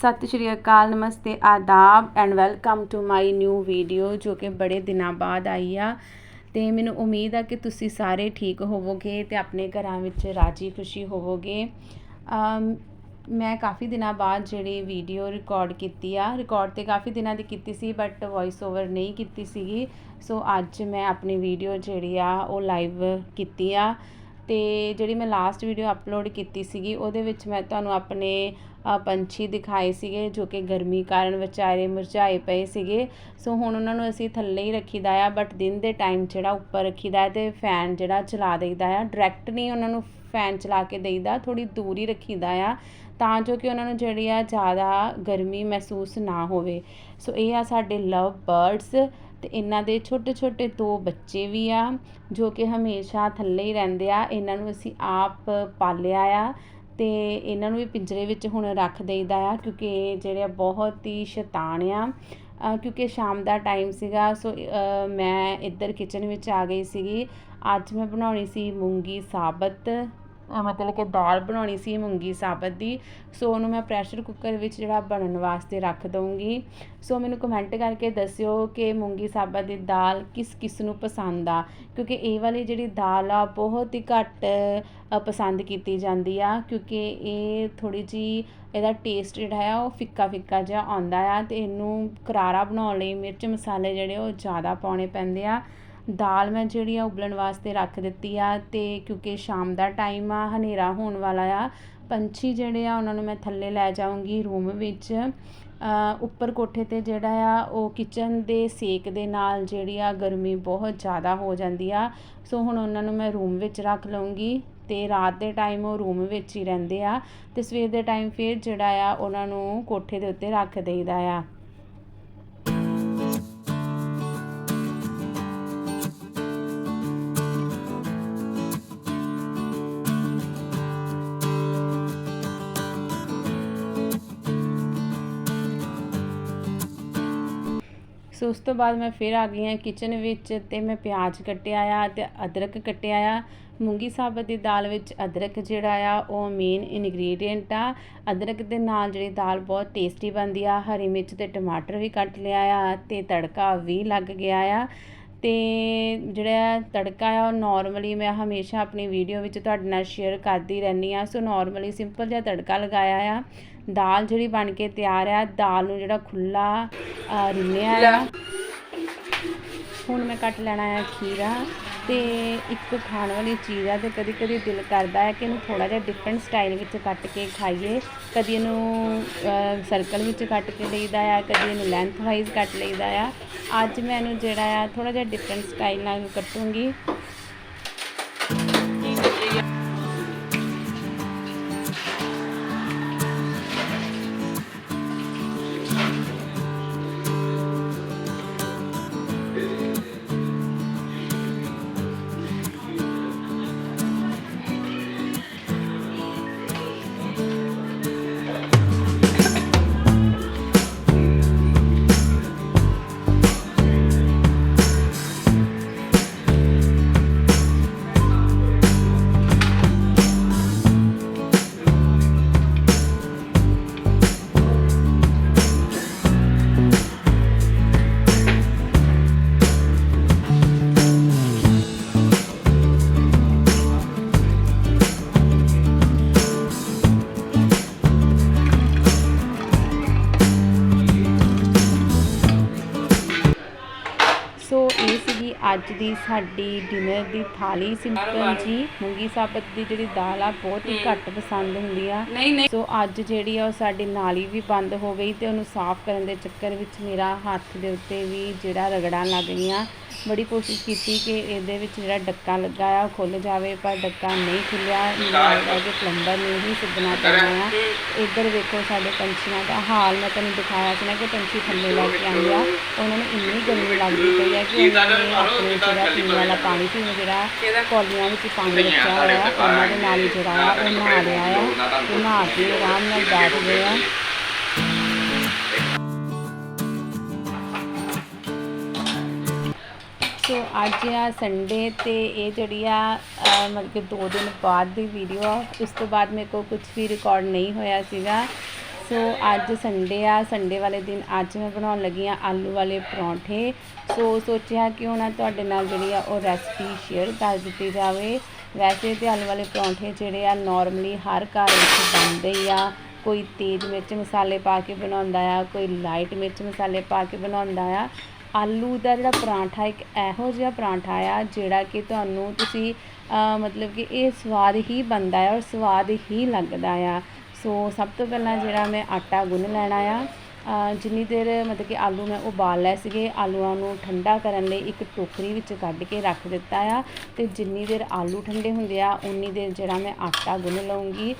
ਸਤਿ ਸ਼੍ਰੀ ਅਕਾਲ, ਨਮਸਤੇ, ਆਦਾਬ and welcome to my new video ਜੋ ਕਿ ਬੜੇ ਦਿਨਾਂ ਬਾਅਦ ਆਈ ਆ। ਤੇ ਮੈਨੂੰ ਉਮੀਦ ਆ ਕਿ ਤੁਸੀਂ ਸਾਰੇ ਠੀਕ ਹੋਵੋਗੇ ਤੇ ਆਪਣੇ ਘਰਾਂ ਵਿੱਚ ਰਾਜੀ ਖੁਸ਼ੀ ਹੋਵੋਗੇ। ਮੈਂ ਕਾਫੀ ਦਿਨਾਂ ਬਾਅਦ ਜਿਹੜੀ ਵੀਡੀਓ ਰਿਕਾਰਡ ਕੀਤੀ ਆ। ਰਿਕਾਰਡ ਤੇ ਕਾਫੀ ਦਿਨਾਂ ਦੀ ਕੀਤੀ ਸੀ ਬਟ ਵੌਇਸ ਓਵਰ ਨਹੀਂ ਕੀਤੀ ਸੀਗੀ। ਸੋ ਅੱਜ ਮੈਂ ਆਪਣੀ ਵੀਡੀਓ ਜਿਹੜੀ ਆ, ਉਹ ਲਾਈਵ ਕੀਤੀ ਆ। ਅਤੇ ਜਿਹੜੀ ਮੈਂ ਲਾਸਟ ਵੀਡੀਓ ਅਪਲੋਡ ਕੀਤੀ ਸੀਗੀ, ਉਹਦੇ ਵਿੱਚ ਮੈਂ ਤੁਹਾਨੂੰ ਆਪਣੇ ਪੰਛੀ ਦਿਖਾਏ ਸੀਗੇ, ਜੋ ਕਿ ਗਰਮੀ ਕਾਰਨ ਵਿਚਾਰੇ ਮੁਰਝਾਏ ਪਏ ਸੀਗੇ। ਸੋ ਹੁਣ ਉਹਨਾਂ ਨੂੰ ਅਸੀਂ ਥੱਲੇ ਹੀ ਰੱਖੀਦਾ ਆ ਬਟ ਦਿਨ ਦੇ ਟਾਈਮ ਜਿਹੜਾ ਉੱਪਰ ਰੱਖੀਦਾ ਹੈ ਤੇ ਫੈਨ ਜਿਹੜਾ ਚਲਾ ਦੇਈਦਾ ਆ। ਡਾਇਰੈਕਟ ਨਹੀਂ ਉਹਨਾਂ ਨੂੰ ਫੈਨ ਚਲਾ ਕੇ ਦੇਈਦਾ ਥੋੜੀ ਦੂਰ ਹੀ ਰੱਖੀਦਾ ਆ, ਤਾਂ ਜੋ ਕਿ ਉਹਨਾਂ ਨੂੰ ਜਿਹੜੀ ਆ ਜ਼ਿਆਦਾ ਗਰਮੀ ਮਹਿਸੂਸ ਨਾ ਹੋਵੇ। ਸੋ ਇਹ ਆ ਸਾਡੇ ਲਵ ਬਰਡਸ ਤੇ ਇਹਨਾਂ ਦੇ ਛੋਟੇ ਛੋਟੇ ਦੋ ਬੱਚੇ ਵੀ ਆ, ਜੋ ਕਿ ਹਮੇਸ਼ਾ ਥੱਲੇ ਹੀ ਰਹਿੰਦੇ ਆ। ਇਹਨਾਂ ਨੂੰ ਅਸੀਂ ਆਪ ਪਾਲਿਆ ਆ ਤੇ ਇਹਨਾਂ ਨੂੰ ਵੀ ਪਿੰਜਰੇ ਵਿੱਚ ਹੁਣ ਰੱਖ ਦੇਈਦਾ ਆ, ਕਿਉਂਕਿ ਇਹ ਜਿਹੜੇ ਆ ਬਹੁਤ ਹੀ ਸ਼ੈਤਾਨ ਆ। ਕਿਉਂਕਿ ਸ਼ਾਮ ਦਾ ਟਾਈਮ ਸੀਗਾ, ਸੋ ਮੈਂ ਇੱਧਰ ਕਿਚਨ ਵਿੱਚ ਆ ਗਈ ਸੀਗੀ। ਅੱਜ ਮੈਂ ਬਣਾਉਣੀ ਸੀ ਮੂੰਗੀ ਸਾਬਤ। ਮਤਲਬ ਕਿ ਦਾਲ ਬਣਾਉਣੀ ਸੀ ਮੂੰਗੀ ਸਾਬਤ ਦੀ। ਸੋ ਉਹਨੂੰ ਮੈਂ ਪ੍ਰੈਸ਼ਰ ਕੁੱਕਰ ਵਿੱਚ ਜਿਹੜਾ ਬਣਨ ਵਾਸਤੇ ਰੱਖ ਦਊਂਗੀ। ਸੋ ਮੈਨੂੰ ਕਮੈਂਟ ਕਰਕੇ ਦੱਸਿਓ ਕਿ ਮੂੰਗੀ ਸਾਬਤ ਦੀ ਦਾਲ ਕਿਸ ਕਿਸ ਨੂੰ ਪਸੰਦ ਆ? ਕਿਉਂਕਿ ਇਹ ਵਾਲੀ ਜਿਹੜੀ ਦਾਲ ਆ, ਬਹੁਤ ਹੀ ਘੱਟ ਪਸੰਦ ਕੀਤੀ ਜਾਂਦੀ ਆ। ਕਿਉਂਕਿ ਇਹ ਥੋੜੀ ਜੀ ਇਹਦਾ ਟੇਸਟ ਜਿਹੜਾ ਆ ਉਹ ਫਿੱਕਾ ਫਿੱਕਾ ਜਿਹਾ ਆਉਂਦਾ ਆ ਤੇ ਇਹਨੂੰ ਕਰਾਰਾ ਬਣਾਉਣ ਲਈ ਮਿਰਚ ਮਸਾਲੇ ਜਿਹੜੇ ਉਹ ਜ਼ਿਆਦਾ ਪਾਉਣੇ ਪੈਂਦੇ ਆ। ਦਾਲ ਮੈਂ ਜਿਹੜੀ ਆ ਉਬਲਣ ਵਾਸਤੇ ਰੱਖ ਦਿੱਤੀ ਆ ਅਤੇ ਕਿਉਂਕਿ ਸ਼ਾਮ ਦਾ ਟਾਈਮ ਆ, ਹਨੇਰਾ ਹੋਣ ਵਾਲਾ ਆ, ਪੰਛੀ ਜਿਹੜੇ ਆ ਉਹਨਾਂ ਨੂੰ ਮੈਂ ਥੱਲੇ ਲੈ ਜਾਊਂਗੀ ਰੂਮ ਵਿੱਚ। ਉੱਪਰ ਕੋਠੇ ਤੇ ਜਿਹੜਾ ਆ, ਉਹ ਕਿਚਨ ਦੇ ਸੇਕ ਦੇ ਨਾਲ ਜਿਹੜੀ ਆ ਗਰਮੀ ਬਹੁਤ ਜ਼ਿਆਦਾ ਹੋ ਜਾਂਦੀ ਆ। ਸੋ ਹੁਣ ਉਹਨਾਂ ਨੂੰ ਮੈਂ ਰੂਮ ਵਿੱਚ ਰੱਖ ਲਵਾਂਗੀ ਅਤੇ ਰਾਤ ਦੇ ਟਾਈਮ ਉਹ ਰੂਮ ਵਿੱਚ ਹੀ ਰਹਿੰਦੇ ਆ ਅਤੇ ਸਵੇਰ ਦੇ ਟਾਈਮ ਫਿਰ ਜਿਹੜਾ ਆ ਉਹਨਾਂ ਨੂੰ ਕੋਠੇ ਦੇ ਉੱਤੇ ਰੱਖ ਦੇਈਦਾ ਆ। ਸੋ ਉਸ ਤੋਂ ਬਾਅਦ ਮੈਂ ਫਿਰ ਆ ਗਈ ਹਾਂ ਕਿਚਨ ਵਿੱਚ ਤੇ ਮੈਂ ਪਿਆਜ਼ ਕੱਟਿਆ ਆ ਤੇ ਅਦਰਕ ਕੱਟਿਆ ਆ। ਮੂੰਗੀ ਸਾਬਤ ਦੀ ਦਾਲ ਵਿੱਚ ਅਦਰਕ ਜਿਹੜਾ ਆ, ਉਹ ਮੇਨ ਇਨਗਰੀਡੀਅੰਟ ਆ। ਅਦਰਕ ਦੇ ਨਾਲ ਜਿਹੜੀ ਦਾਲ ਬਹੁਤ ਟੇਸਟੀ ਬਣਦੀ ਆ। ਹਰੀ ਮਿਰਚ ਤੇ ਟਮਾਟਰ ਵੀ ਕੱਟ ਲਿਆ ਆ ਤੇ ਤੜਕਾ ਵੀ ਲੱਗ ਗਿਆ ਆ। ਤੇ ਜਿਹੜਾ ਤੜਕਾ ਆ ਉਹ ਨਾਰਮਲੀ ਮੈਂ ਹਮੇਸ਼ਾ ਆਪਣੀ ਵੀਡੀਓ ਵਿੱਚ ਤੁਹਾਡੇ ਨਾਲ ਸ਼ੇਅਰ ਕਰਦੀ ਰਹਿੰਦੀ ਆ ਸੋ ਨਾਰਮਲੀ ਸਿੰਪਲ ਜਿਹਾ ਤੜਕਾ ਲਗਾਇਆ ਆ। ਦਾਲ ਜਿਹੜੀ ਬਣ ਕੇ ਤਿਆਰ ਆ ਦਾਲ ਨੂੰ ਜਿਹੜਾ ਖੁੱਲਾ ਰਿੰਨਿਆ ਆ। ਹੁਣ ਮੈਂ ਕੱਟ ਲੈਣਾ ਹੈ ਖੀਰਾ। ਤੇ ਇੱਕ ਖਾਣ ਵਾਲੀ ਚੀਜ਼ ਆ ਤੇ ਕਦੀ ਕਦੀ ਦਿਲ ਕਰਦਾ ਹੈ ਕਿ ਇਹਨੂੰ ਥੋੜਾ ਜਿਹਾ ਡਿਫਰੈਂਟ ਸਟਾਈਲ ਵਿੱਚ ਕੱਟ ਕੇ ਖਾਈਏ। ਕਦੀ ਇਹਨੂੰ ਸਰਕਲ ਵਿੱਚ ਕੱਟ ਕੇ ਲਈਦਾ ਆ, ਕਦੀ ਇਹਨੂੰ ਲੈਂਥ ਵਾਈਜ਼ ਕੱਟ ਲਈਦਾ ਆ। ਅੱਜ ਮੈਂ ਇਹਨੂੰ ਜਿਹੜਾ ਆ ਥੋੜਾ ਜਿਹਾ ਡਿਫਰੈਂਟ ਸਟਾਈਲ ਨਾਲ ਕੱਟੂੰਗੀ। ਦੀ ਸਾਡੀ ਡਿਨਰ ਦੀ ਥਾਲੀ ਸਿੰਪਲ ਜੀ ਮੂੰਗੀ ਸਾਬਤ ਦੀ ਜਿਹੜੀ ਦਾਲ ਆ ਬਹੁਤ ਹੀ ਘੱਟ ਪਸੰਦ ਹੁੰਦੀ ਆ। ਸੋ ਅੱਜ ਜਿਹੜੀ ਆ ਉਹ ਸਾਡੀ ਨਾਲੀ ਵੀ ਬੰਦ ਹੋ ਗਈ ਤੇ ਉਹਨੂੰ ਸਾਫ਼ ਕਰਨ ਦੇ ਚੱਕਰ ਵਿੱਚ ਮੇਰਾ ਹੱਥ ਦੇ ਉੱਤੇ ਵੀ ਜਿਹੜਾ ਰਗੜਾਂ ਲੱਗ ਗਈਆਂ। ਬੜੀ ਕੋਸ਼ਿਸ਼ ਕੀਤੀ ਕਿ ਇਹਦੇ ਵਿੱਚ ਜਿਹੜਾ ਡੱਕਾ ਲੱਗਾ ਆ ਉਹ ਖੁੱਲ ਜਾਵੇ ਪਰ ਡੱਕਾ ਨਹੀਂ ਖੁੱਲਿਆ। ਮੈਨੂੰ ਲੱਗਦਾ ਕਿ ਪਲੰਬਰ ਨੇ ਹੀ ਸੁੱਧਣਾ ਪੈਣਾ ਆ। ਇੱਧਰ ਵੇਖੋ ਸਾਡੇ ਪੰਛੀਆਂ ਦਾ ਹਾਲ ਮੈਂ ਤੁਹਾਨੂੰ ਦਿਖਾਇਆ ਸੀ ਨਾ ਕਿ ਪੰਛੀ ਥੱਲੇ ਲੈ ਕੇ ਆਉਂਦੇ ਆ। ਉਹਨਾਂ ਨੂੰ ਇੰਨੀ ਗਰਮੀ ਲੱਗਦੀ ਪਈ ਹੈ ਕਿ ਉਹਨਾਂ ਨੇ ਆਪਣੇ ਜਿਹੜਾ ਪੀਣ ਵਾਲਾ ਪਾਣੀ ਸੀ ਉਹ ਜਿਹੜਾ ਕੌਲੀਆਂ ਵਿੱਚ ਪਾਣੀ ਰੱਖਿਆ ਹੋਇਆ ਉਹਨਾਂ ਦੇ ਨਾਲ ਹੀ ਜਿਹੜਾ ਆ ਉਹ ਨਹਾ ਰਿਹਾ ਆ। ਤੇ ਨਹਾ ਕੇ ਆਰਾਮ ਨਾਲ ਬੈਠ ਗਏ ਆ। ਸੋ ਅੱਜ ਆ ਸੰਡੇ ਤੇ ਇਹ ਜਿਹੜੀ ਆ ਮਤਲਬ ਕਿ 2 ਦਿਨ ਬਾਅਦ ਦੀ ਵੀਡੀਓ ਆ, ਉਸ ਤੋਂ ਬਾਅਦ ਮੇਰੇ ਕੋਲ ਕੁਝ ਵੀ ਰਿਕਾਰਡ ਨਹੀਂ ਹੋਇਆ ਸੀਗਾ। ਸੋ ਅੱਜ ਸੰਡੇ ਆ ਸੰਡੇ ਵਾਲੇ ਦਿਨ ਅੱਜ ਮੈਂ ਬਣਾਉਣ ਲੱਗੀ ਆ ਆਲੂ ਵਾਲੇ ਪਰੌਂਠੇ। ਸੋ ਸੋਚਿਆ ਕਿਉਂ ਨਾ ਤੁਹਾਡੇ ਨਾਲ ਜਿਹੜੀ ਆ ਉਹ ਰੈਸਪੀ ਸ਼ੇਅਰ ਕਰ ਦਿੱਤੀ ਜਾਵੇ। ਵੈਸੇ ਤੇ ਆਲੂ ਵਾਲੇ ਪਰੌਂਠੇ ਜਿਹੜੇ ਆ ਨਾਰਮਲੀ ਹਰ ਘਰ ਵਿੱਚ ਬਣਦੇ ਹੀ ਆ। ਕੋਈ ਤੇਜ਼ ਮਿਰਚ ਮਸਾਲੇ ਪਾ ਕੇ ਬਣਾਉਂਦਾ ਆ, ਕੋਈ ਲਾਈਟ ਮਿਰਚ ਮਸਾਲੇ ਪਾ ਕੇ ਬਣਾਉਂਦਾ ਆ। ਆਲੂ ਦਾ ਜਿਹੜਾ ਪਰਾਂਠਾ, ਇੱਕ ਇਹੋ ਜਿਹਾ ਪਰਾਂਠਾ ਆ, ਜਿਹੜਾ ਕਿ ਤੁਹਾਨੂੰ ਤੁਸੀਂ ਮਤਲਬ ਕਿ ਇਹ ਸਵਾਦ ਹੀ ਬਣਦਾ ਹੈ ਔਰ ਸਵਾਦ ਹੀ ਲੱਗਦਾ ਆ। ਸੋ ਸਭ ਤੋਂ ਪਹਿਲਾਂ ਜਿਹੜਾ ਮੈਂ ਆਟਾ ਗੁੰਨ ਲੈਣਾ ਆ। ਜਿੰਨੀ ਦੇਰ ਮਤਲਬ ਕਿ ਆਲੂ ਮੈਂ ਉਬਾਲ ਲਏ ਸੀਗੇ, ਆਲੂਆਂ ਨੂੰ ਠੰਡਾ ਕਰਨ ਲਈ ਇੱਕ ਟੋਕਰੀ ਵਿੱਚ ਕੱਢ ਕੇ ਰੱਖ ਦਿੱਤਾ ਆ ਤੇ ਜਿੰਨੀ ਦੇਰ ਆਲੂ ਠੰਡੇ ਹੁੰਦੇ ਆ ਉਨੀ ਦੇਰ ਜਿਹੜਾ ਮੈਂ ਆਟਾ ਗੁੰਨ ਲਵਾਂਗੀ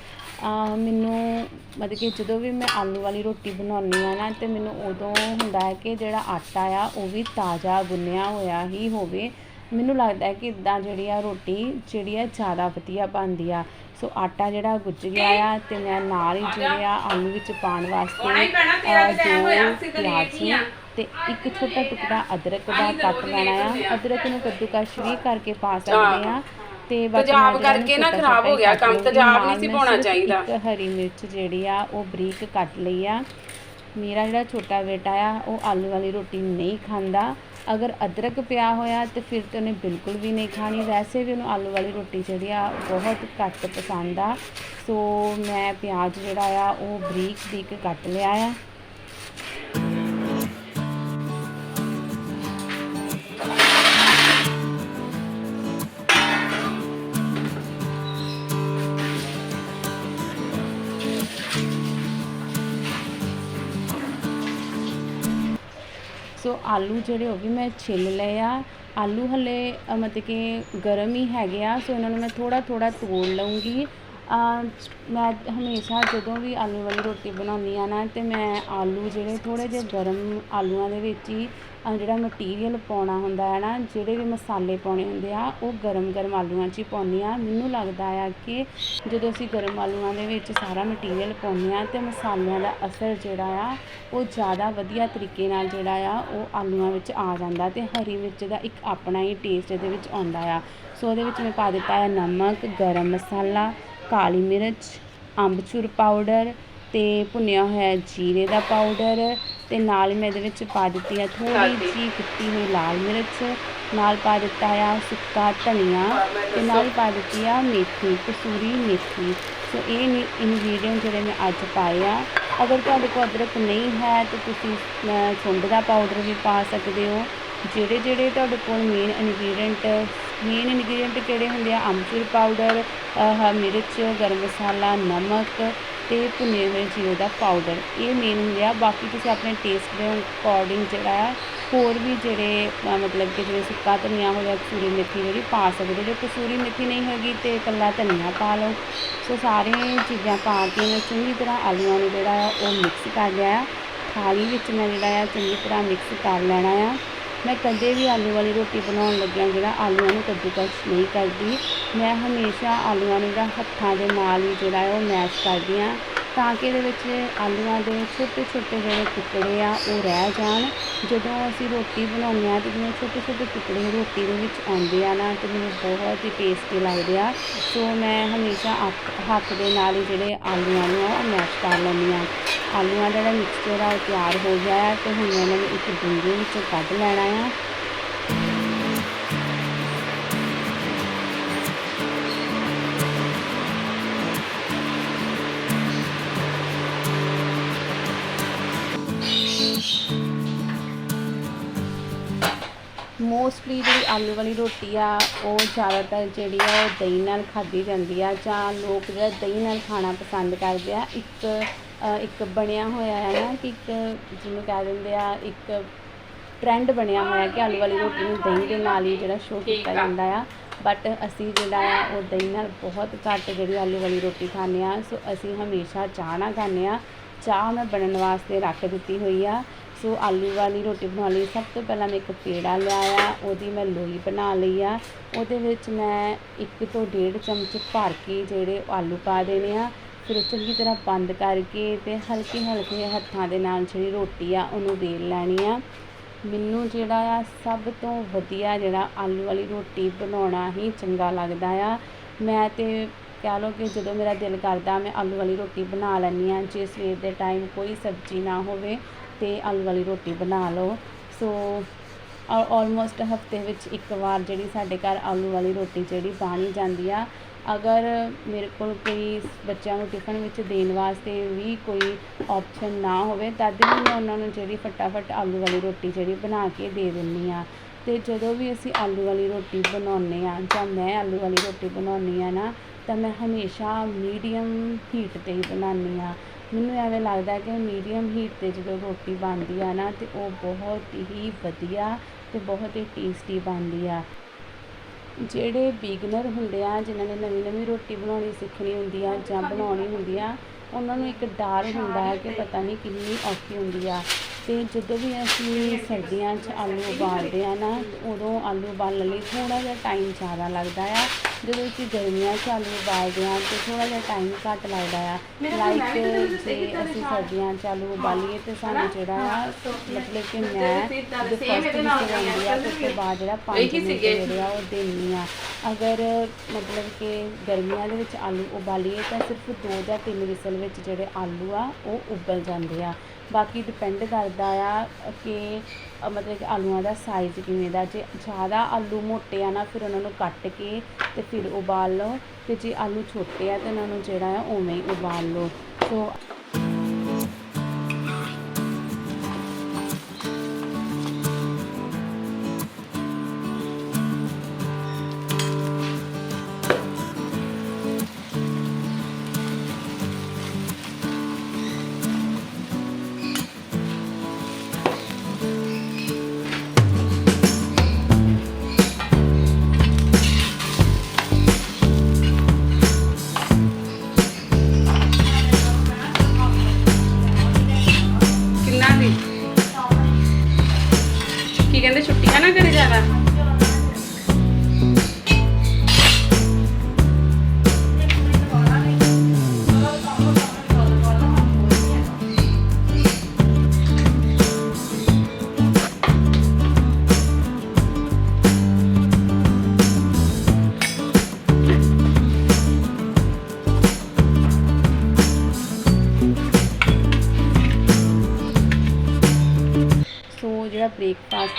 ਮੈਨੂੰ ਮਤਲਬ ਕਿ ਜਦੋਂ ਵੀ ਮੈਂ ਆਲੂ ਵਾਲੀ ਰੋਟੀ ਬਣਾਉਂਦੀ ਆ ਨਾ, ਤੇ ਮੈਨੂੰ ਉਦੋਂ ਹੁੰਦਾ ਹੈ ਕਿ ਜਿਹੜਾ ਆਟਾ ਆ, ਉਹ ਵੀ ਤਾਜ਼ਾ ਗੁੰਨਿਆ ਹੋਇਆ ਹੀ ਹੋਵੇ। ਮੈਨੂੰ ਲੱਗਦਾ ਹੈ ਕਿ ਇਦਾਂ ਜਿਹੜੀ ਆ ਰੋਟੀ, ਜਿਹੜੀ ਆ ਜ਼ਿਆਦਾ ਵਧੀਆ ਬਣਦੀ ਆ। ਸੋ ਆਟਾ ਜਿਹੜਾ ਗੁੱਝ ਗਿਆ ਆ ਤੇ ਮੈਂ ਨਾਲ ਹੀ ਜਿਹੜੇ ਆ ਆਲੂ ਵਿੱਚ ਪਾਉਣ ਵਾਸਤੇ ਦੋ ਪਿਆਜ਼ ਨੇ ਤੇ ਇੱਕ ਛੋਟਾ ਟੁਕੜਾ ਅਦਰਕ ਦਾ ਕੱਟ ਲੈਣਾ ਆ। ਅਦਰਕ ਨੂੰ ਕੱਦੂਕਸ਼ ਵੀ ਕਰਕੇ ਪਾ ਸਕਦੇ ਆ ਤੇ ਤੇਜ਼ਾਬ ਕਰਕੇ ਨਾ ਖਰਾਬ ਹੋ ਗਿਆ ਕੰਮ। ਤੇਜ਼ਾਬ ਨਹੀਂ ਸੀ ਪਾਉਣਾ ਚਾਹੀਦਾ। ਇੱਕ ਹਰੀ ਮਿਰਚ ਜਿਹੜੀ ਆ ਉਹ ਬਰੀਕ ਕੱਟ ਲਈ ਆ। ਮੇਰਾ ਜਿਹੜਾ ਛੋਟਾ ਬੇਟਾ ਆ ਉਹ ਆਲੂ ਵਾਲੀ ਰੋਟੀ ਨਹੀਂ ਖਾਂਦਾ। ਅਗਰ ਅਦਰਕ ਪਿਆ ਹੋਇਆ ਤੇ ਫਿਰ ਤੇ ਉਹਨੇ ਬਿਲਕੁਲ ਵੀ ਨਹੀਂ ਖਾਣੀ। ਵੈਸੇ ਵੀ ਉਹਨੂੰ ਆਲੂ ਵਾਲੀ ਰੋਟੀ ਜਿਹੜੀ ਆ, ਬਹੁਤ ਘੱਟ ਪਸੰਦ ਆ। ਸੋ ਮੈਂ ਪਿਆਜ਼ ਜਿਹੜਾ ਆ, ਉਹ ਬਰੀਕ ਬਰੀਕ ਕੱਟ ਲਿਆ ਆ। ਸੋ ਆਲੂ ਜਿਹੜੇ ਉਹ ਵੀ ਮੈਂ ਛਿੱਲ ਲਏ ਆ। ਆਲੂ ਹਲੇ ਮਤਲਬ ਕਿ ਗਰਮ ਹੀ ਹੈਗੇ ਆ। ਸੋ ਇਹਨਾਂ ਨੂੰ ਮੈਂ ਥੋੜਾ ਥੋੜਾ ਤੋੜ ਲਵਾਂਗੀ ਮੈਂ ਹਮੇਸ਼ਾ ਜਦੋਂ ਵੀ ਆਲੂ ਵਾਲੀ ਰੋਟੀ ਬਣਾਉਂਦੀ ਆ ਨਾ, ਤੇ ਮੈਂ ਆਲੂ ਜਿਹੜੇ ਥੋੜ੍ਹੇ ਜਿਹੇ ਗਰਮ ਆਲੂਆਂ ਦੇ ਵਿੱਚ ਹੀ ਜਿਹੜਾ ਮਟੀਰੀਅਲ ਪਾਉਣਾ ਹੁੰਦਾ ਹੈ ਨਾ, ਜਿਹੜੇ ਵੀ ਮਸਾਲੇ ਪਾਉਣੇ ਹੁੰਦੇ ਆ, ਉਹ ਗਰਮ ਗਰਮ ਆਲੂਆਂ 'ਚ ਹੀ ਪਾਉਂਦੀ ਹਾਂ ਮੈਨੂੰ ਲੱਗਦਾ ਆ ਕਿ ਜਦੋਂ ਅਸੀਂ ਗਰਮ ਆਲੂਆਂ ਦੇ ਵਿੱਚ ਸਾਰਾ ਮਟੀਰੀਅਲ ਪਾਉਂਦੇ ਹਾਂ ਤੇ ਮਸਾਲਿਆਂ ਦਾ ਅਸਰ ਜਿਹੜਾ ਆ, ਉਹ ਜ਼ਿਆਦਾ ਵਧੀਆ ਤਰੀਕੇ ਨਾਲ ਜਿਹੜਾ ਆ, ਉਹ ਆਲੂਆਂ ਵਿੱਚ ਆ ਜਾਂਦਾ ਅਤੇ ਹਰੀ ਮਿਰਚ ਦਾ ਇੱਕ ਆਪਣਾ ਹੀ ਟੇਸਟ ਇਹਦੇ ਵਿੱਚ ਆਉਂਦਾ ਆ। ਸੋ ਉਹਦੇ ਵਿੱਚ ਮੈਂ ਪਾ ਦਿੱਤਾ ਹੈ ਨਮਕ, ਗਰਮ ਮਸਾਲਾ ਕਾਲੀ ਮਿਰਚ ਅੰਬਚੂਰ ਪਾਊਡਰ ਤੇ ਭੁੰਨਿਆ ਹੋਇਆ ਜੀਰੇ ਦਾ ਪਾਊਡਰ ਤੇ ਨਾਲ ਮੈਂ ਇਹਦੇ ਵਿੱਚ ਪਾ ਦਿੱਤੀ ਹੈ ਥੋੜੀ ਜਿਹੀ ਕੁੱਟੀ ਹੋਈ ਲਾਲ ਮਿਰਚ ਨਾਲ ਪਾ ਦਿੱਤਾ ਆ ਸੁੱਕਾ ਧਨੀਆ ਤੇ ਨਾਲ ਪਾ ਦਿੱਤੀ ਆ ਮੇਥੀ ਕਸੂਰੀ ਮੇਥੀ। ਸੋ ਇਹ ਨੇ ਇਨਗਰੀਡੀਅੰਟ ਜਿਹੜੇ ਮੈਂ ਅੱਜ ਪਾਏ ਆ। ਅਗਰ ਤੁਹਾਡੇ ਕੋਲ ਅਦਰਕ ਨਹੀਂ ਹੈ ਤਾਂ ਤੁਸੀਂ ਸੁੰਡ ਦਾ ਪਾਊਡਰ ਵੀ ਪਾ ਸਕਦੇ ਹੋ। ਜਿਹੜੇ ਜਿਹੜੇ ਤੁਹਾਡੇ ਕੋਲ ਮੇਨ ਇਨਗਰੀਡੀਅੰਟ ਮੇਨ ਇਨਗਰੀਡੀਅੰਟ ਕਿਹੜੇ ਹੁੰਦੇ ਆ? ਅਮਚੂਰ ਪਾਊਡਰ ਮਿਰਚ, ਗਰਮ ਮਸਾਲਾ, ਨਮਕ ਤੇ ਭੁੰਨੇ ਹੋਏ ਜੀਰੇ ਦਾ ਪਾਊਡਰ ਇਹ ਮੇਨ ਹੁੰਦੇ ਆ। ਬਾਕੀ ਤੁਸੀਂ ਆਪਣੇ ਟੇਸਟ ਦੇ ਅਕੋਰਡਿੰਗ ਜਿਹੜਾ ਆ, ਹੋਰ ਵੀ ਜਿਹੜੇ ਮਤਲਬ ਕਿ ਜਿਵੇਂ ਸੁੱਕਾ ਧਨੀਆ ਹੋ ਗਿਆ, ਕਸੂਰੀ ਮੇਥੀ ਜਿਹੜੀ ਪਾ ਸਕਦੇ ਜੇ। ਕਸੂਰੀ ਮੇਥੀ ਨਹੀਂ ਹੈਗੀ ਤੇ ਇਕੱਲਾ ਧਨੀਆ ਪਾ ਲਓ। ਸੋ ਸਾਰੀਆਂ ਚੀਜ਼ਾਂ ਪਾ ਕੇ ਮੈਂ ਚੰਗੀ ਤਰ੍ਹਾਂ ਆਲੂਆਂ ਨੂੰ ਜਿਹੜਾ ਆ, ਉਹ ਮਿਕਸ ਕਰ ਲਿਆ ਆ। ਥਾਲੀ ਵਿੱਚ ਮੈਂ ਜਿਹੜਾ ਆ, ਚੰਗੀ ਤਰ੍ਹਾਂ ਮਿਕਸ ਕਰ ਲੈਣਾ ਆ। ਮੈਂ ਕਦੇ ਵੀ ਆਲੂ ਵਾਲੀ ਰੋਟੀ ਬਣਾਉਣ ਲੱਗਿਆ ਜਿਹੜਾ ਆਲੂਆਂ ਨੂੰ ਕੱਦੂਕਸ਼ ਨਹੀਂ ਕਰਦੀ। ਮੈਂ ਹਮੇਸ਼ਾ ਆਲੂਆਂ ਨੂੰ ਜਿਹੜਾ ਹੱਥਾਂ ਦੇ ਨਾਲ ਹੀ ਜਿਹੜਾ ਉਹ ਮੈਸ਼ ਕਰਦੀ ਹਾਂ। ਤਾਂ ਕਿ ਇਹਦੇ ਵਿੱਚ ਆਲੂਆਂ ਦੇ ਛੋਟੇ ਛੋਟੇ ਜਿਹੜੇ ਟੁਕੜੇ ਆ, ਉਹ ਰਹਿ ਜਾਣ। ਜਦੋਂ ਅਸੀਂ ਰੋਟੀ ਬਣਾਉਂਦੇ ਆ ਤੇ ਜਿਵੇਂ ਛੋਟੇ ਛੋਟੇ ਟੁਕੜੇ ਰੋਟੀ ਦੇ ਵਿੱਚ ਆਉਂਦੇ ਆ ਨਾ, ਤੇ ਮੈਨੂੰ ਬਹੁਤ ਹੀ ਟੇਸਟੀ ਲੱਗਦੇ ਆ। ਸੋ ਮੈਂ ਹਮੇਸ਼ਾ ਹੱਥ ਹੱਥ ਦੇ ਨਾਲ ਹੀ ਜਿਹੜੇ ਆਲੂਆਂ ਨੂੰ ਆ ਉਹ ਮੈਸ਼ ਕਰ ਲੈਂਦੀ ਆ ਆਲੂਆਂ ਦਾ ਜਿਹੜਾ ਮਿਕਸਚਰ ਆ, ਉਹ ਤਿਆਰ ਹੋ ਗਿਆ ਹੈ, ਤੇ ਹੁਣ ਮੈਂ ਇਹਨਾਂ ਨੂੰ ਇੱਕ ਡੂੰਘੇ ਵਿੱਚੋਂ ਕੱਢ ਲੈਣਾ ਆ। ਮੋਸਟਲੀ ਜਿਹੜੀ ਆਲੂ ਵਾਲੀ ਰੋਟੀ ਆ ਉਹ ਜ਼ਿਆਦਾਤਰ ਜਿਹੜੀ ਆ ਉਹ ਦਹੀਂ ਨਾਲ ਖਾਧੀ ਜਾਂਦੀ ਆ ਜਾਂ ਲੋਕ ਜਿਹੜਾ ਦਹੀਂ ਨਾਲ ਖਾਣਾ ਪਸੰਦ ਕਰਦੇ ਆ ਇੱਕ ਇੱਕ ਬਣਿਆ ਹੋਇਆ ਹੈ ਨਾ ਕਿ ਇੱਕ ਜਿਹਨੂੰ ਕਹਿ ਦਿੰਦੇ ਆ ਇੱਕ ਟ੍ਰੈਂਡ ਬਣਿਆ ਹੋਇਆ ਕਿ ਆਲੂ ਵਾਲੀ ਰੋਟੀ ਨੂੰ ਦਹੀਂ ਦੇ ਨਾਲ ਹੀ ਜਿਹੜਾ ਸ਼ੋ ਕੀਤਾ ਜਾਂਦਾ ਆ। ਬਟ ਅਸੀਂ ਜਿਹੜਾ ਆ ਉਹ ਦਹੀਂ ਨਾਲ ਬਹੁਤ ਘੱਟ ਜਿਹੜੀ ਆਲੂ ਵਾਲੀ ਰੋਟੀ ਖਾਂਦੇ ਆ। ਸੋ ਅਸੀਂ ਹਮੇਸ਼ਾ ਚਾਹ ਨਾਲ ਖਾਂਦੇ ਆ। ਚਾਹ ਮੈਂ ਬਣਨ ਵਾਸਤੇ ਰੱਖ ਦਿੱਤੀ ਹੋਈ ਆ। ਸੋ ਆਲੂ ਵਾਲੀ ਰੋਟੀ ਬਣਾਉਣ ਲਈ ਸਭ ਤੋਂ ਪਹਿਲਾਂ ਮੈਂ ਇੱਕ ਪੇੜਾ ਲਿਆ ਆ ਉਹਦੀ ਮੈਂ ਲੋਈ ਬਣਾ ਲਈ ਆ। ਉਹਦੇ ਵਿੱਚ ਮੈਂ ਇੱਕ ਤੋਂ ਡੇਢ ਚਮਚ ਭਰ ਕੇ ਜਿਹੜੇ ਆਲੂ ਪਾ ਦੇਣੇ ਆ, ਫਿਰ ਉਹ ਚੰਗੀ ਤਰ੍ਹਾਂ ਬੰਦ ਕਰਕੇ ਤੇ ਹਲਕੇ ਹਲਕੇ ਹੱਥਾਂ ਦੇ ਨਾਲ ਜਿਹੜੀ ਰੋਟੀ ਆ, ਉਹਨੂੰ ਵੇਲ ਲੈਣੀ ਆ। ਮੈਨੂੰ ਜਿਹੜਾ ਆ, ਸਭ ਤੋਂ ਵਧੀਆ ਜਿਹੜਾ ਆਲੂ ਵਾਲੀ ਰੋਟੀ ਬਣਾਉਣਾ ਹੀ ਚੰਗਾ ਲੱਗਦਾ ਆ। ਮੈਂ ਤੇ ਕਹਿ ਲਓ ਕਿ ਜਦੋਂ ਮੇਰਾ ਦਿਲ ਕਰਦਾ, ਮੈਂ ਆਲੂ ਵਾਲੀ ਰੋਟੀ ਬਣਾ ਲੈਂਦੀ ਹਾਂ ਜੇ ਸਵੇਰ ਦੇ ਟਾਈਮ ਕੋਈ ਸਬਜ਼ੀ ਨਾ ਹੋਵੇ ਤੇ ਆਲੂ ਵਾਲੀ ਰੋਟੀ ਬਣਾ ਲਓ। ਸੋ ਆਲਮੋਸਟ ਹਫ਼ਤੇ ਵਿੱਚ ਇੱਕ ਵਾਰ ਜਿਹੜੀ ਸਾਡੇ ਘਰ ਆਲੂ ਵਾਲੀ ਰੋਟੀ ਜਿਹੜੀ ਬਣ ਜਾਂਦੀ ਆ। ਅਗਰ ਮੇਰੇ ਕੋਲ ਕੋਈ ਬੱਚਿਆਂ ਨੂੰ ਟਿਫਨ ਵਿੱਚ ਦੇਣ ਵਾਸਤੇ ਵੀ ਕੋਈ ਆਪਸ਼ਨ ਨਾ ਹੋਵੇ, ਤਦ ਵੀ ਮੈਂ ਉਹਨਾਂ ਨੂੰ ਜਿਹੜੀ ਫਟਾਫਟ ਆਲੂ ਵਾਲੀ ਰੋਟੀ ਜਿਹੜੀ ਬਣਾ ਕੇ ਦੇ ਦਿੰਦੀ ਆ। ਤੇ ਜਦੋਂ ਵੀ ਅਸੀਂ ਆਲੂ ਵਾਲੀ ਰੋਟੀ ਬਣਾਉਂਦੇ ਆ ਜਾਂ ਮੈਂ ਆਲੂ ਵਾਲੀ ਰੋਟੀ ਬਣਾਉਂਦੀ ਆ ਨਾ, ਤਾਂ ਮੈਂ ਹਮੇਸ਼ਾ ਮੀਡੀਅਮ ਹੀਟ 'ਤੇ ਹੀ ਬਣਾਉਂਦੀ ਆ। ਮੈਨੂੰ ਐਵੇਂ ਲੱਗਦਾ ਕਿ ਮੀਡੀਅਮ ਹੀਟ 'ਤੇ ਜਦੋਂ ਰੋਟੀ ਬਣਦੀ ਆ ਨਾ, ਤੇ ਉਹ ਬਹੁਤ ਹੀ ਵਧੀਆ ਅਤੇ ਬਹੁਤ ਹੀ ਟੇਸਟੀ ਬਣਦੀ ਆ। ਜਿਹੜੇ ਬਿਗਨਰ ਹੁੰਦੇ ਆ, ਜਿਨ੍ਹਾਂ ਨੇ ਨਵੀਂ ਨਵੀਂ ਰੋਟੀ ਬਣਾਉਣੀ ਸਿੱਖਣੀ ਹੁੰਦੀ ਆ ਜਾਂ ਬਣਾਉਣੀ ਹੁੰਦੀ ਆ, ਉਹਨਾਂ ਨੂੰ ਇੱਕ ਡਰ ਹੁੰਦਾ ਹੈ ਕਿ ਪਤਾ ਨਹੀਂ ਕਿੰਨੀ ਔਖੀ ਹੁੰਦੀ ਆ। ਤੇ ਜਦੋਂ ਵੀ ਅਸੀਂ ਸਰਦੀਆਂ 'ਚ ਆਲੂ ਉਬਾਲਦੇ ਆ ਨਾ ਉਦੋਂ ਆਲੂ ਉਬਾਲਣ ਲਈ ਥੋੜ੍ਹਾ ਜਿਹਾ ਟਾਈਮ ਜ਼ਿਆਦਾ ਲੱਗਦਾ ਆ। ਜਦੋਂ ਅਸੀਂ ਗਰਮੀਆਂ 'ਚ ਆਲੂ ਉਬਾਲਦੇ ਆ ਤੇ ਥੋੜ੍ਹਾ ਜਿਹਾ ਟਾਈਮ ਘੱਟ ਲੱਗਦਾ ਆ। ਲਾਈਕ ਜੇ ਅਸੀਂ ਸਰਦੀਆਂ 'ਚ ਆਲੂ ਉਬਾਲੀਏ ਤੇ ਸਾਨੂੰ ਜਿਹੜਾ ਆ ਮਤਲਬ ਕਿ ਮੈਂ ਦੇ ਫਸਟ ਵਿੱਚ ਆਉਂਦੀ ਆ ਤੇ ਉਸ ਤੋਂ ਬਾਅਦ ਜਿਹੜਾ 5 ਮਿੰਟ ਜਿਹੜੇ ਆ ਉਹ ਦਿੰਦੀ ਆ। ਅਗਰ ਮਤਲਬ ਕਿ ਗਰਮੀਆਂ ਦੇ ਵਿੱਚ ਆਲੂ ਉਬਾਲੀਏ ਤਾਂ ਸਿਰਫ 2 ਜਾਂ 3 ਵਿਸਲ ਵਿੱਚ ਜਿਹੜੇ ਆਲੂ ਆ ਉਹ ਉਬਲ ਜਾਂਦੇ ਆ। ਬਾਕੀ ਡਿਪੈਂਡ ਕਰਦਾ ਆ ਕਿ ਮਤਲਬ ਕਿ ਆਲੂਆਂ ਦਾ ਸਾਈਜ਼ ਕਿਵੇਂ ਦਾ। ਜੇ ਜ਼ਿਆਦਾ ਆਲੂ ਮੋਟੇ ਆ ਨਾ, ਫਿਰ ਉਹਨਾਂ ਨੂੰ ਕੱਟ ਕੇ ਤੇ ਫਿਰ ਉਬਾਲ ਲਓ। ਤੇ ਜੇ ਆਲੂ ਛੋਟੇ ਆ, ਤਾਂ ਉਹਨਾਂ ਨੂੰ ਜਿਹੜਾ ਆ, ਉਵੇਂ ਹੀ ਉਬਾਲ ਲਓ। ਸੋ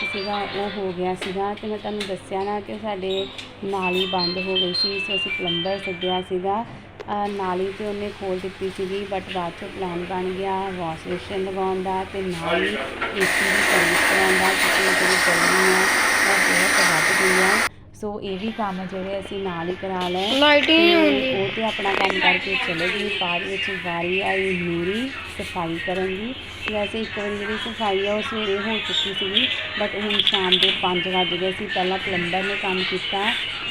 ਬ੍ਰੇਕਫਾਸਟ ਸੀਗਾ, ਉਹ ਹੋ ਗਿਆ ਸੀਗਾ ਤੇ ਮੈਂ ਤੁਹਾਨੂੰ ਦੱਸਿਆ ਨਾ ਕਿ ਸਾਡੇ ਨਾਲੀ ਬੰਦ ਹੋ ਗਈ ਸੀ, ਸੋ ਅਸੀਂ ਪਲੰਬਰ ਸੱਦਿਆ ਸੀਗਾ। ਨਾਲੀ ਤੇ ਉਹਨੇ ਖੋਲ ਦਿੱਤੀ ਸੀਗੀ ਬਟ ਬਾਅਦ ਚੋਂ ਪਲਾਨ ਬਣ ਗਿਆ ਵਾਸ਼ ਬੇਸਿਨ ਲਗਾਉਣ ਦਾ ਤੇ ਨਾਲ ਹੀ ਏਸੀ ਦੀ ਸਰਵਿਸ ਕਰਾਉਣ ਦਾ, ਕਿਉਂਕਿ ਜਿਹੜੀ ਗਰਮੀ ਆ, ਉਹ ਬਹੁਤ ਵੱਧ ਗਈ ਆ। ਸੋ ਇਹ ਵੀ ਕੰਮ ਜਿਹੜੇ ਅਸੀਂ ਨਾਲ ਹੀ ਕਰਾ ਲਏ ਲਾਈਟ ਹੀ ਨਹੀਂ ਹੁੰਦੀ। ਉਹ ਤੇ ਆਪਣਾ ਕੰਮ ਕਰਕੇ ਚਲੇ ਗਈ ਬਾਅਦ ਵਿੱਚ ਵਾਰੀ ਆਈ ਮੇਰੀ ਸਫ਼ਾਈ ਕਰਨ ਦੀ ਵੈਸੇ ਇੱਕ ਵਾਰੀ ਜਿਹੜੀ ਸਫ਼ਾਈ ਆ ਉਹ ਸਵੇਰੇ ਹੋ ਚੁੱਕੀ ਸੀਗੀ ਬਟ ਹੁਣ ਸ਼ਾਮ ਦੇ 5 ਵਜ ਗਏ ਸੀ। ਪਹਿਲਾਂ ਪਲੰਬਰ ਨੇ ਕੰਮ ਕੀਤਾ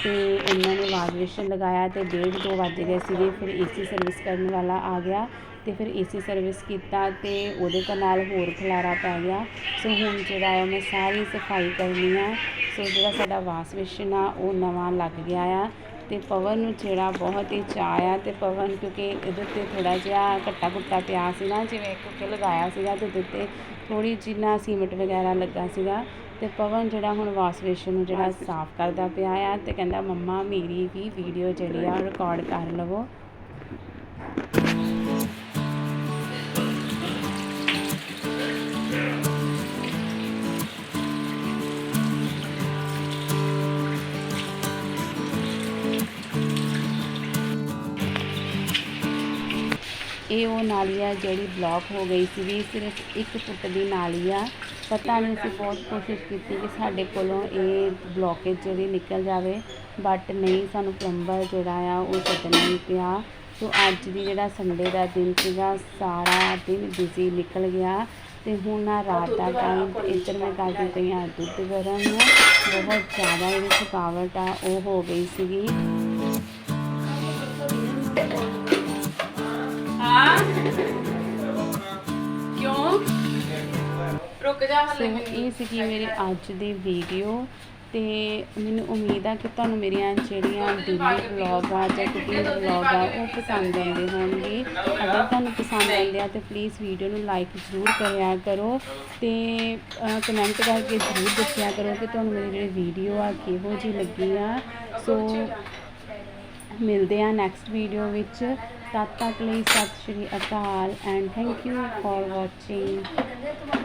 ਤੇ ਉਹਨਾਂ ਨੇ ਵਾਸ਼ ਬੇਸਿਨ ਲਗਾਇਆ ਤੇ ਡੇਢ ਦੋ ਵੱਜ ਗਏ ਸੀਗੇ। ਫਿਰ ਏਸੀ ਸਰਵਿਸ ਕਰਨ ਵਾਲਾ ਆ ਗਿਆ। ਤੇ ਫਿਰ ਏਸੀ ਸਰਵਿਸ ਕੀਤਾ ਤੇ ਉਹਦੇ ਨਾਲ ਹੋਰ ਖਲਾਰਾ ਪੈ ਗਿਆ। ਸੋ ਹੁਣ ਜਿਹੜਾ ਆ ਮੈਂ ਸਾਰੀ ਸਫ਼ਾਈ ਕਰਨੀ ਆ। ਸੋ ਜਿਹੜਾ ਸਾਡਾ ਵਾਸ਼ ਬੇਸਿਨ ਆ ਉਹ ਨਵਾਂ ਲੱਗ ਗਿਆ ਆ ਤੇ ਪਵਨ ਨੂੰ ਜਿਹੜਾ ਬਹੁਤ ਹੀ ਚਾਅ ਆ ਤੇ ਪਵਨ ਕਿਉਂਕਿ ਇਹਦੇ ਤੇ ਥੋੜਾ ਜਿਹਾ ਘੱਟਾ ਘੁੱਟਾ ਪਿਆ ਸੀ ਨਾ ਜਿਵੇਂ ਕੁੱਕੇ ਲਗਾਇਆ ਸੀਗਾ ਤੇ ਉਹਦੇ ਤੇ ਥੋੜੀ ਜਿੰਨਾ ਸੀਮਟ ਵਗੈਰਾ ਲੱਗਾ ਸੀਗਾ। ਤੇ ਪਵਨ ਜਿਹੜਾ ਹੁਣ ਵਾਸ਼ ਬੇਸਿਨ ਨੂੰ ਜਿਹੜਾ ਸਾਫ਼ ਕਰਦਾ ਪਿਆ ਆ ਤੇ ਕਹਿੰਦਾ ਮੰਮਾ ਮੇਰੀ ਵੀ ਵੀਡੀਓ ਜਿਹੜੀ ਆ ਰਿਕਾਰਡ ਕਰ ਲਵੋ। ਇਹ ਉਹ ਨਾਲੀ ਆ ਜਿਹੜੀ ਬਲੌਕ ਹੋ ਗਈ ਸੀਗੀ, ਸਿਰਫ ਇੱਕ ਫੁੱਟ ਦੀ ਨਾਲੀ ਆ। ਪਤਾ ਨਹੀਂ ਅਸੀਂ ਬਹੁਤ ਕੋਸ਼ਿਸ਼ ਕੀਤੀ ਕਿ ਸਾਡੇ ਕੋਲੋਂ ਇਹ ਬਲੌਕੇਜ ਜਿਹੜੀ ਨਿਕਲ ਜਾਵੇ ਬਟ ਨਹੀਂ, ਸਾਨੂੰ ਪਲੰਬਰ ਜਿਹੜਾ ਆ ਉਹ ਸੱਦਣਾ ਨਹੀਂ ਪਿਆ ਸੋ ਅੱਜ ਦੀ ਜਿਹੜਾ ਸੰਡੇ ਦਾ ਦਿਨ ਸੀਗਾ, ਸਾਰਾ ਦਿਨ ਬਿਜ਼ੀ ਨਿਕਲ ਗਿਆ ਤੇ ਹੁਣ ਨਾ ਰਾਤ ਦਾ ਟਾਈਮ ਇੱਧਰ ਮੈਂ ਕਰਦੀ ਪਈ ਹਾਂ ਦੁੱਧ ਗਰਮ। ਬਹੁਤ ਜ਼ਿਆਦਾ ਜਿਹੜੀ ਥਕਾਵਟ ਆ, ਉਹ ਹੋ ਗਈ ਸੀਗੀ। ਸੋ ਇਹ ਸੀਗੀ ਮੇਰੀ ਅੱਜ ਦੀ ਵੀਡੀਓ ਤੇ ਮੈਨੂੰ ਉਮੀਦ ਆ ਕਿ ਤੁਹਾਨੂੰ ਮੇਰੀਆਂ ਜਿਹੜੀਆਂ ਡੇਲੀ ਵਲੌਗ ਆ ਜਾਂ ਕੁਕਿੰਗ ਵਲੌਗ ਆ ਉਹ ਪਸੰਦ ਆਉਂਦੇ ਹੋਣਗੇ। ਅਗਰ ਤੁਹਾਨੂੰ ਪਸੰਦ ਆਉਂਦੇ ਆ ਤੇ ਪਲੀਜ਼ ਵੀਡੀਓ ਨੂੰ ਲਾਈਕ ਜ਼ਰੂਰ ਕਰਿਆ ਕਰੋ ਤੇ ਕਮੈਂਟ ਕਰਕੇ ਜ਼ਰੂਰ ਦੱਸਿਆ ਕਰੋ ਕਿ ਤੁਹਾਨੂੰ ਮੇਰੀ ਜਿਹੜੀ ਵੀਡੀਓ ਆ ਕਿਹੋ ਜਿਹੀ ਲੱਗੀ ਆ। ਸੋ ਮਿਲਦੇ ਆ ਨੈਕਸਟ ਵੀਡੀਓ ਵਿੱਚ। ਤਦ ਤੱਕ ਲਈ ਸਤਿ ਸ਼੍ਰੀ ਅਕਾਲ and thank you for watching